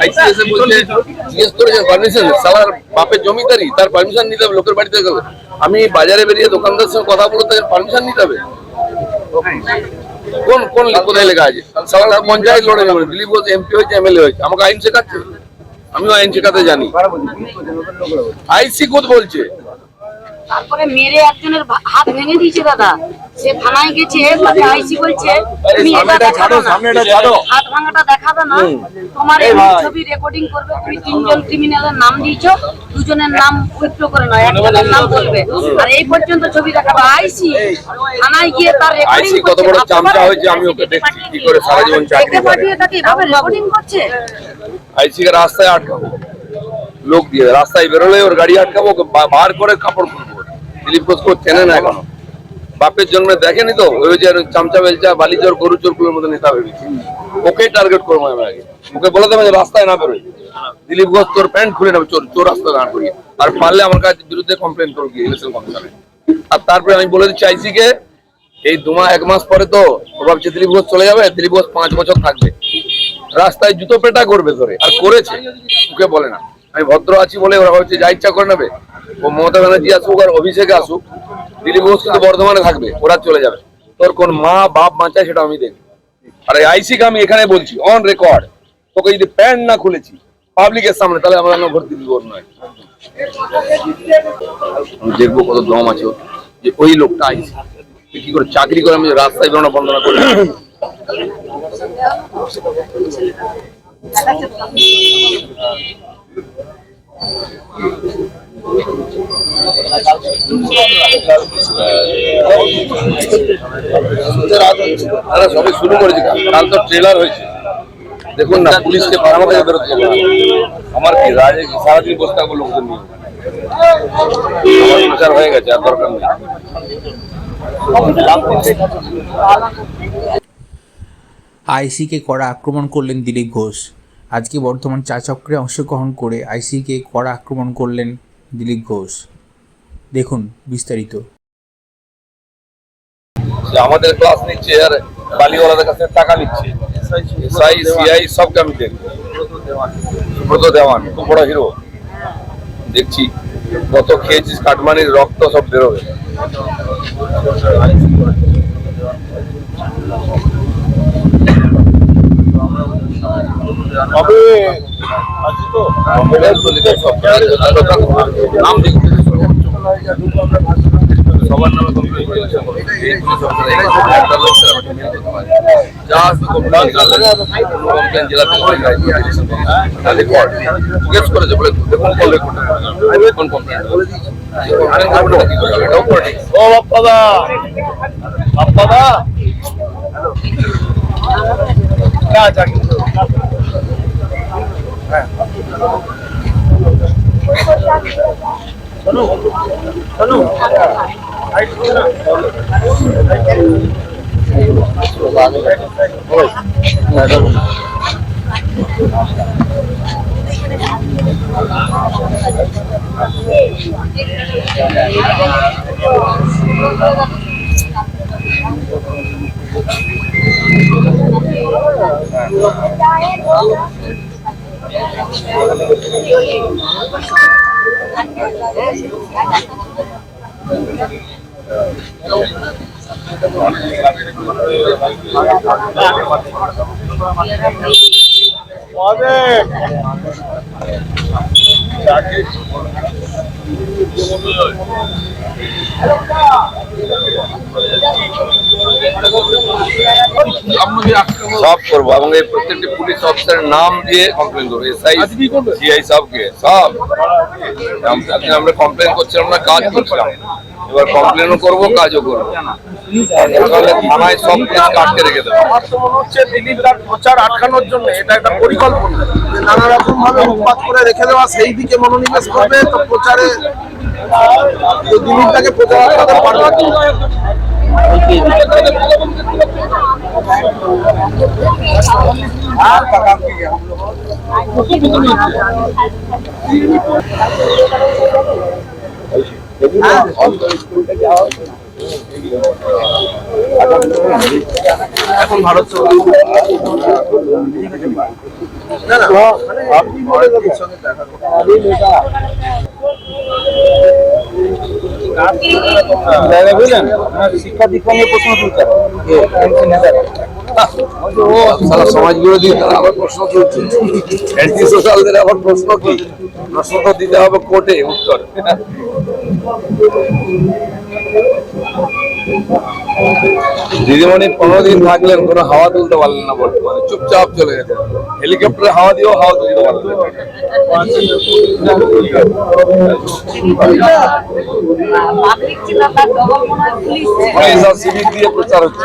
আইসিএসএ বলছে জিজ্ঞেস পারমিশন সালার বাপের জমিদারি তার পারমিশন নিতে হবে লোকের বাড়িতে গেলে। আমি বাজারে বেরিয়ে দোকানদার সঙ্গে কথা বলে তাদের পারমিশন নিতে হবে। কোন কোন কোথায় লেখা আছে? সালার পঞ্চায়েত লড়ে যাবে দিলীপ ঘোষ এমপি হয়েছে এমএলএ হয়েছে। আমাকে আইন শেখাচ্ছে। আমিও আইন শেখাতে জানি। আইসি কোথ বলছে। তারপরে মেরে একজনের হাত ভেঙে দিয়েছে দাদা। সে থানায় গেছে তাকে আইসি বলছে তুমি এটা দেখাবে না। হাত ভাঙাটা দেখাবে না। তোমার এই ছবি রেকর্ডিং করবে তুমি তিনজন ক্রিমিনালের নাম দিয়েছ দুজনের নাম উইথড্র করে নয় একজনের নাম বলবে। আর এই পর্যন্ত ছবি দেখাবে। আইসি থানায় গিয়ে তার রেকর্ডিং আইসি কত বড় চামচা হয়েছে আমি ওকে দেখছি কি করে সারা জীবন চাকরি করে। পাঠিয়ে তাকে এভাবে রেকর্ডিং করছে? আইসি কে রাস্তায় আটকাবো। লোক দিয়ে রাস্তায় বেরোলে ওর গাড়ি আটকাবো ওকে বার করে কাপড় খুলবো। দিলীপ ঘোষ কেউ চেনে না এখনও। বাপের জন্মে দেখেনি তো, ওই যে চামচা বেলচা, বালি চোর গরু চোরগুলোর মতো নেতা ভেবেছি। ওকেই টার্গেট করব আমি আগে। ওকে বলে দেবে যে রাস্তায় না বেরোয় দিলীপ ঘোষ, তোর প্যান্ট খুলে নেবে, চোর চোর রাস্তায় দাঁড় করিয়ে। আর পারলে আমার কাছে বিরুদ্ধে কমপ্লেন করব ইলেকশন কমিশনে আর তারপরে আমি বলে আইসি কে এই দু মাস এক মাস পরে তো ভাবছে দিলীপ ঘোষ চলে যাবে, দিলীপ ঘোষ পাঁচ বছর থাকবে। রাস্তায় জুতো পেটা করবে ধরে, আর করেছে, ওকে বলে না। আমি ভদ্র আছি বলে ওরা ভাবছে, যা ইচ্ছা করে নেবে ও মমতা ব্যানার্জি আসুক আর অভিষেকে আসুক, দিলীপ ঘোষ কিন্তু বর্ধমানে থাকবে, ওরা চলে যাবে। তোর কোন মা, বাপ বাঁচায় সেটা আমি দেখি আর এই আইসিকে আমি এখানে বলছি অন রেকর্ড তোকে যদি প্যান্ট না খুলেছি পাবলিকের সামনে, তাহলে আমার নাম ভর্তি দিব নয়। আমি দেখব কত দম আছে যে ওই লোকটা আইসি। কি করে চাকরি করে আমি রাস্তায় বেরোনো বন্ধ না করি? তারা শুরু করেছে। কাল। তো ট্রেলার হয়েছে। দেখুন না, পুলিশকে বারামা থেকে বেরোতে হবে আমার কি রাজে সারাদিন বসে থাকব লোকজন নিয়ে? আমার হয়ে গেছে, আর দরকার নেই। আইসিকে কড়া আক্রমণ করলেন দিলীপ ঘোষ। আজকে বর্তমান চা চক্রে অংশগ্রহণ করে আইসিকে কড়া আক্রমণ করলেন দিলীপ ঘোষ। দেখুন বিস্তারিত। আমাদের ক্লাস নিচ্ছে আর বালিওয়ালাদের কাছে টাকা নিচ্ছে। এসআই সিআই সবকে আমি দেখব সুব্রত দেওয়ান, খুব বড় হিরো দেখছি, কত খেয়েছিস, কাটমানির রক্ত সব বেরোবে নাম দিন সবার নামে কমপ্লেন। যা আসবে কমপ্লেন জেলা থেকে জিজ্ঞেস করেছে বলে দেখুন কল কোন কমপ্লেন ও বাপ্পাদা! বাপ্পাদা! না Sanu, 嗯好的 সব করব এবং এই প্রত্যেকটি পুলিশ অফিসারের নাম দিয়ে কমপ্লেন করব। এসআই সিআই সবকে সব। আমরা কমপ্লেন করছিলাম না কাজ করছিলাম। এবার কমপ্লেনও করব কাজও করব। থানায় সব পুলিশ আটকে রেখে দেবো। আমার তো মনে হচ্ছে দিলীপ দার প্রচার আটকানোর জন্য এটা একটা পরিকল্পনা। নানা রকম ভাবে উৎপাত করে রেখে দেওয়া সেই দিকে মনোনিবেশ করবে, তো প্রচারে দিলীপটাকে প্রচার আটকাতে পারবে এখন ভারত না না আপনি বলে দেবেন সঙ্গে দেখা করতে বুঝলেন? শিক্ষা দীক্ষা নিয়ে প্রশ্ন তুলছে ও সারা সমাজ বিরোধী তারা আবার প্রশ্ন তুলছে। অ্যান্টি সোশ্যালদের আবার প্রশ্ন কি? প্রশ্ন তো দিতে হবে কোর্টে উত্তর। দিদিমণি পনেরো দিন থাকলেন কোনো হাওয়া তুলতে পারলেন না বর্তমানে। চুপচাপ চলে গেছে হেলিকপ্টারে হাওয়া দিয়েও হাওয়া তুলতে পারলেন হয় পুলিশ। মানে এইসব সিভিক দিয়ে প্রচার হচ্ছে।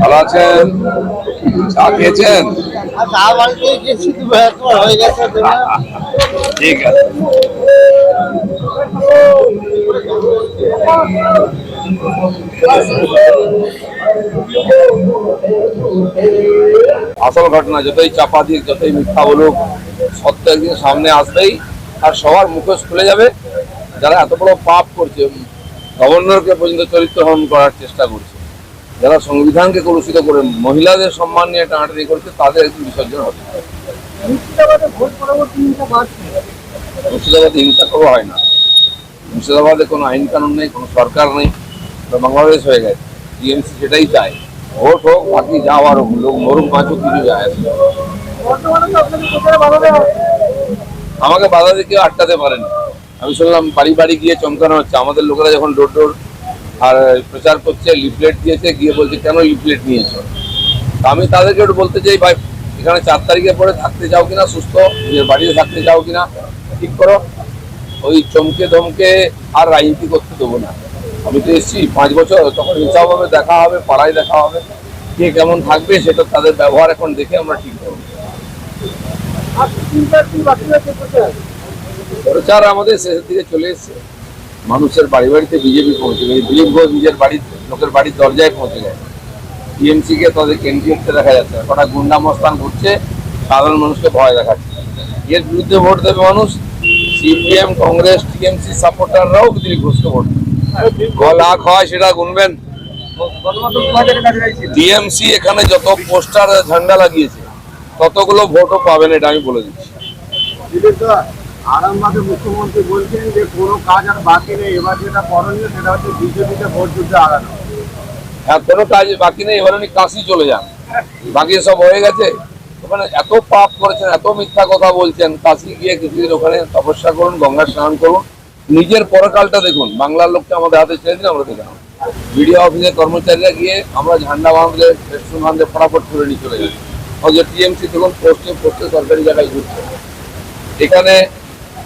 ভালো আছেন? চা খেয়েছেন? ঠিক আছে। আসল ঘটনা, যতই চাপা দিক, যতই মিথ্যা বলুক সত্য একদিন সামনে আসবেই, আর সবার মুখোশ খুলে যাবে। যারা এত বড় পাপ করছে গভর্নরকে পর্যন্ত চরিত্র হরণ করার চেষ্টা করছে। যারা সংবিধানকে কলুষিত করে মহিলাদের সম্মান নিয়ে টানাটানি করছে তাদের একদিন বিসর্জন হবে। মুর্শিদাবাদে হিংসা করা হয় না। মুর্শিদাবাদে কোনো আইন কানুন নেই কোনো সরকার নেই। বাংলাদেশ হয়ে গেছে। টিএমসি সেটাই চায়। ভোট হোক বাকি যাওয়ার হোক লোক মরুক বাঁচুক কিছু যায় আসে আমাকে বাধা দিয়ে কেউ আটকাতে পারেনি। আমি শুনলাম বাড়ি বাড়ি গিয়ে চমকানো হচ্ছে। আমাদের লোকেরা যখন ডোর ডোর আর প্রচার করছে লিফলেট দিয়েছে, গিয়ে বলছে, কেন লিফলেট নিয়েছো? আমি তাদেরকে একটু বলতে চাই, ভাই, এখানে চার তারিখে পরে থাকতে যাও কিনা? সুস্থ? নিজের বাড়িতে থাকতে যাও কিনা? ঠিক করো। ওই চমকে ধমকে আর রাজনীতি করতে দেবো না। আমি তো এসেছি পাঁচ বছর, তখন হিসাব হবে, দেখা হবে, পাড়ায় দেখা হবে। কে কেমন থাকবে সেটা তাদের ব্যবহার এখন দেখে আমরা ঠিক করব। প্রচার আমাদের শেষের দিকে চলে এসছে। মানুষের বাড়ি বাড়িতে বিজেপি পৌঁছে গেছে। দিলীপ ঘোষ নিজের বাড়ির লোকের বাড়ির দরজায় পৌঁছে গেছে। টিএমসি কে তাদের কেন্দ্রীয় দেখা যাচ্ছে। কটা গুন্ডা মস্তান ঘুরছে সাধারণ মানুষকে ভয় দেখাচ্ছে। এর বিরুদ্ধে ভোট দেবে মানুষ। সিপিএম, কংগ্রেস, টিএমসি সাপোর্টাররাও দিলীপ ঘোষকে ভোট লাখ হয় সেটা গুনবেন। টিএমসি এখানে যত পোস্টার ঝান্ডা লাগিয়েছে, ততগুলো ভোটও পাবেন এটা আমি বলে দিচ্ছি। আরামবাগে মুখ্যমন্ত্রী বলছেন যে কোনো কাজ আর বাকি নেই। এবার যেটা করণীয় সেটা হচ্ছে বিজেপিতে ভোট যুদ্ধে আগানো। হ্যাঁ কোনো কাজ বাকি নেই, এবার উনি কাশি চলে যান। বাকি সব হয়ে গেছে। ওখানে এত পাপ করেছেন, এত মিথ্যা কথা বলছেন, কাশি গিয়ে কিছুদিন ওখানে তপস্যা করুন গঙ্গা স্নান করুন। নিজের পরকালটা দেখুন। বাংলার লোককে আমাদের হাতে ছেড়ে দিন, আমরা দেখলাম বিডিও অফিসের কর্মচারীরা গিয়ে আমরা ঝান্ডা বাঁধলে রেস্টুরেন্ট বাঁধলে ফটাফট করে নিয়ে চলে যাই। অথচ টিএমসি, দেখুন, পোস্টে পোস্টে সরকারি জায়গায় ঘুরছে। এখানে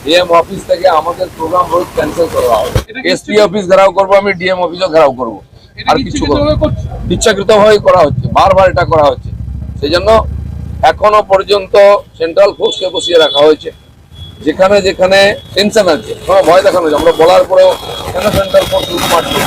ডিএম অফিস থেকে আমাদের প্রোগ্রাম রোজ ক্যান্সেল করা হবে। এসপি অফিস ঘেরাও করব আমি ডিএম অফিসও ঘেরাও করব। আর কিছু করব ইচ্ছাকৃত ভাবে করা হচ্ছে বারবার এটা করা হচ্ছে। সেই জন্য এখনও পর্যন্ত সেন্ট্রাল ফোর্সকে বসিয়ে রাখা হয়েছে। যেখানে যেখানে টেনশন আছে ভয় দেখানো হয়েছে আমরা বলার পরেও কেন সেন্ট্রাল ফোর্স মারছে।